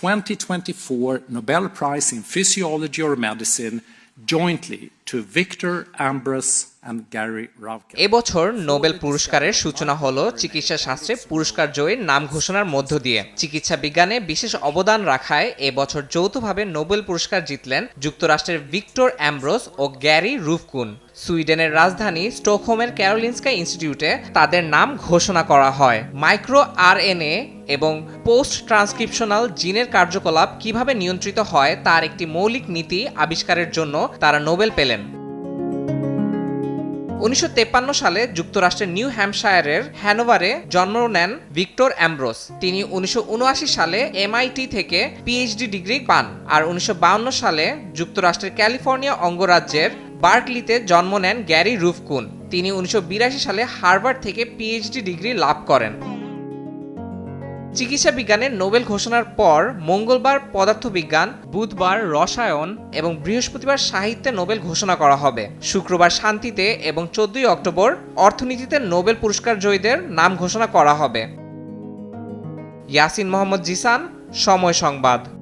2024 Nobel Prize in Physiology or Medicine jointly এবছর Nobel পুরস্কারের সূচনা হল চিকিৎসা শাস্ত্রে পুরস্কার জয়ীর নাম ঘোষণার মধ্য দিয়ে। চিকিৎসা বিজ্ঞানে বিশেষ অবদান রাখায় এবছর যৌথভাবে নোবেল পুরস্কার জিতলেন যুক্তরাষ্ট্রের ভিক্টর অ্যাম্ব্রোস ও গ্যারি রুফকুন। সুইডেনের রাজধানী স্টকহোমের ক্যারোলিনস্কা ইনস্টিটিউটে তাদের নাম ঘোষণা করা হয়। মাইক্রো আরএনএ এবং পোস্ট ট্রান্সক্রিপশনাল জিনের কার্যকলাপ কীভাবে নিয়ন্ত্রিত হয় তার একটি মৌলিক নীতি আবিষ্কারের জন্য তারা নোবেল পেলেন। উনিশশো সালে যুক্তরাষ্ট্রের নিউ হ্যাম্পশায়ারের হ্যানোভারে জন্ম নেন ভিক্টর অ্যাম্ব্রোস। তিনি উনিশশো উনআশি সালে এমআইটি থেকে পিএইচডি ডিগ্রি পান আর উনিশশো সালে যুক্তরাষ্ট্রের ক্যালিফোর্নিয়া অঙ্গরাজ্যের বার্কলিতে জন্ম নেন গ্যারি রুফকুন। তিনি উনিশশো বিরাশি সালে হার্ভার্ড থেকে পিএইচডি ডিগ্রি লাভ করেন। চিকিৎসা বিজ্ঞানের নোবেল ঘোষণার পর মঙ্গলবার পদার্থবিজ্ঞান, বুধবার রসায়ন এবং বৃহস্পতিবার সাহিত্যে নোবেল ঘোষণা করা হবে। শুক্রবার শান্তিতে এবং চোদ্দই অক্টোবর অর্থনীতিতে নোবেল পুরস্কার জয়ীদের নাম ঘোষণা করা হবে। ইয়াসিন মোহাম্মদ জিসান, সময় সংবাদ।